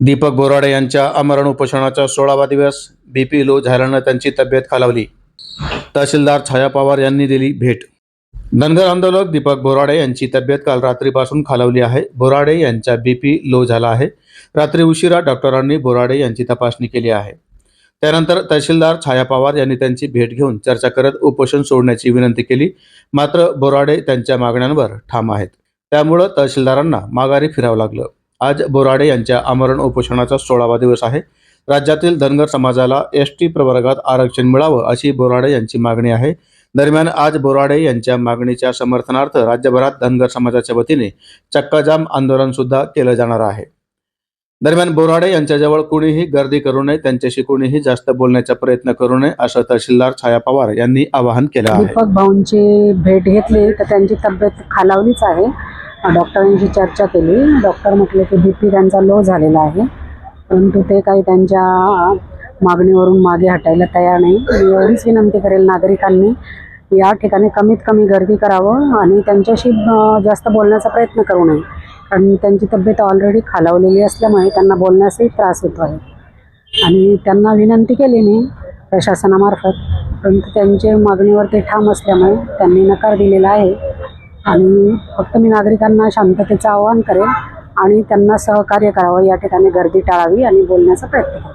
दीपक बोराडे यांच्या आमरण उपोषणाचा सोळावा दिवस. बीपी लो झाल्यानं त्यांची तब्येत खालावली. तहसीलदार छाया पवार यांनी दिली भेट. धनगर आंदोलक दीपक बोराडे यांची तब्येत काल रात्रीपासून खालावली आहे. बोराडे यांचा बीपी लो झाला आहे. रात्री उशिरा डॉक्टरांनी बोराडे यांची तपासणी केली आहे. त्यानंतर तहसीलदार छाया पवार यांनी त्यांची भेट घेऊन चर्चा करत उपोषण सोडण्याची विनंती केली. मात्र बोराडे त्यांच्या मागण्यांवर ठाम आहेत. त्यामुळं तहसीलदारांना माघारी फिरावं लागलं. आज बोराडे यांच्या आमरण उपोषणाचा सोळावा दिवस आहे. राज्यातील धनगर समाजाला एस टी प्रवर्गात आरक्षण मिळावं अशी बोराडे यांची मागणी आहे. दरम्यान आज बोराडे यांच्या मागणीच्या समर्थनार्थ राज्यभरात धनगर समाजाच्या वतीने चक्काजाम आंदोलन सुद्धा केलं जाणार आहे. दरम्यान बोराडे यांच्याजवळ कुणीही गर्दी करू नये त्यांच्याशी कुणीही जास्त बोलण्याचा प्रयत्न करू नये असं तहसीलदार छाया पवार यांनी आवाहन केलं आहे. दीपक भाऊंची भेट घेतली तर त्यांची तब्येत खालावलीच आहे. डॉक्टरांशी चर्चा केली. डॉक्टर म्हटले की बी पी त्यांचा लो झालेला आहे. परंतु ते काही त्यांच्या मागणीवरून मागे हटायला तयार नाही. मी एवढीच विनंती करेल नागरिकांनी या ठिकाणी कमीत कमी गर्दी करावं आणि त्यांच्याशी जास्त बोलण्याचा प्रयत्न करू नये. कारण त्यांची तब्येत ऑलरेडी खालावलेली असल्यामुळे त्यांना बोलण्यासही त्रास होतो आहे. आणि त्यांना विनंती केली मी प्रशासनामार्फत परंतु त्यांचे मागणीवर ते ठाम असल्यामुळे त्यांनी नकार दिलेला आहे. आणि फक्त मी नागरिकांना शांततेचं आवाहन करेन आणि त्यांना सहकार्य करावं या ठिकाणी गर्दी टाळावी आणि बोलण्याचा प्रयत्न करावा.